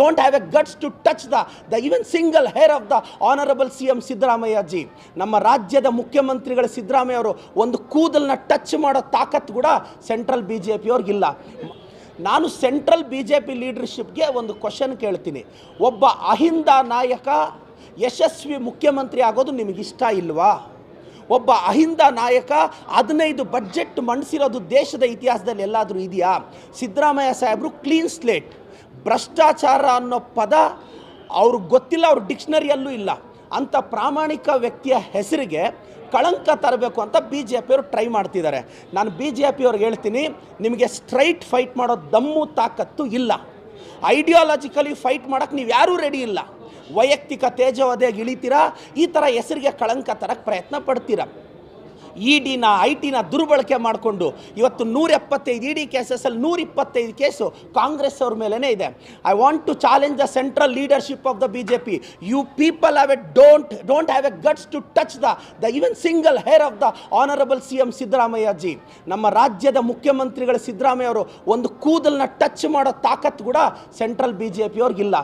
Don't have a guts to touch the the even single hair of the honourable C M Siddaramaiah ji ನಮ್ಮ ರಾಜ್ಯದ ಮುಖ್ಯಮಂತ್ರಿಗಳ ಸಿದ್ದರಾಮಯ್ಯ ಅವರು ಒಂದು ಕೂದಲನ್ನ touch ಮಾಡೋ ತಾಕತ್ತು ಕೂಡ ಸೆಂಟ್ರಲ್ ಬಿ ಜೆ ಪಿಯವ್ರಿಗಿಲ್ಲ ನಾನು ಸೆಂಟ್ರಲ್ ಬಿ ಜೆ ಪಿ ಲೀಡರ್ಶಿಪ್ಗೆ ಒಂದು ಕ್ವಶನ್ ಕೇಳ್ತೀನಿ. ಒಬ್ಬ ಅಹಿಂದ ನಾಯಕ, ಯಶಸ್ವಿ ಮುಖ್ಯಮಂತ್ರಿ ಆಗೋದು ನಿಮಗಿಷ್ಟ ಇಲ್ವಾ? ಒಬ್ಬ ಅಹಿಂದ ನಾಯಕ, ಹದಿನೈದು ಬಜೆಟ್ ಮಂಡಿಸಿರೋದು ದೇಶದ ಇತಿಹಾಸದಲ್ಲಿ ಎಲ್ಲಾದರೂ ಇದೆಯಾ? ಸಿದ್ದರಾಮಯ್ಯ ಸಾಹೇಬರು ಕ್ಲೀನ್ ಸ್ಲೇಟ್ ಭ್ರಷ್ಟಾಚಾರ ಅನ್ನೋ ಪದ ಅವ್ರಿಗೆ ಗೊತ್ತಿಲ್ಲ, ಅವ್ರ ಡಿಕ್ಷನರಿಯಲ್ಲೂ ಇಲ್ಲ. ಅಂಥ ಪ್ರಾಮಾಣಿಕ ವ್ಯಕ್ತಿಯ ಹೆಸರಿಗೆ ಕಳಂಕ ತರಬೇಕು ಅಂತ ಬಿ ಜೆ ಪಿಯವರು ಟ್ರೈ ಮಾಡ್ತಿದ್ದಾರೆ. ನಾನು ಬಿ ಜೆ ಪಿಯವ್ರಿಗೆ ಹೇಳ್ತೀನಿ, ನಿಮಗೆ ಸ್ಟ್ರೈಟ್ ಫೈಟ್ ಮಾಡೋ ದಮ್ಮು ತಾಕತ್ತು ಇಲ್ಲ. ಐಡಿಯಾಲಜಿಕಲಿ ಫೈಟ್ ಮಾಡೋಕ್ಕೆ ನೀವು ಯಾರೂ ರೆಡಿ ಇಲ್ಲ. ವೈಯಕ್ತಿಕ ತೇಜವದೆಗೆ ಇಳಿತೀರಾ, ಈ ಥರ ಹೆಸರಿಗೆ ಕಳಂಕ ತರಕ್ಕೆ ಪ್ರಯತ್ನ ಪಡ್ತೀರಾ. ಇ ಡಿನ ಐ ಟಿನ ದುರ್ಬಳಕೆ ಮಾಡಿಕೊಂಡು ಇವತ್ತು ನೂರ ಎಪ್ಪತ್ತೈದು ಇ ಡಿ ಕೇಸಸಲ್ಲಿ ನೂರ ಇಪ್ಪತ್ತೈದು ಕೇಸು ಕಾಂಗ್ರೆಸ್ ಅವ್ರ ಮೇಲೇ ಇದೆ. I want to challenge the central leadership of the B J P you people have a don't don't have a guts to touch the the even single hair of the honourable C M Siddaramaiah ji ನಮ್ಮ ರಾಜ್ಯದ ಮುಖ್ಯಮಂತ್ರಿಗಳ ಸಿದ್ದರಾಮಯ್ಯ ಅವರು ಒಂದು ಕೂದಲನ್ನ touch ಮಾಡೋ ತಾಕತ್ತು ಕೂಡ central B J ಪಿಯವ್ರಿಗಿಲ್ಲ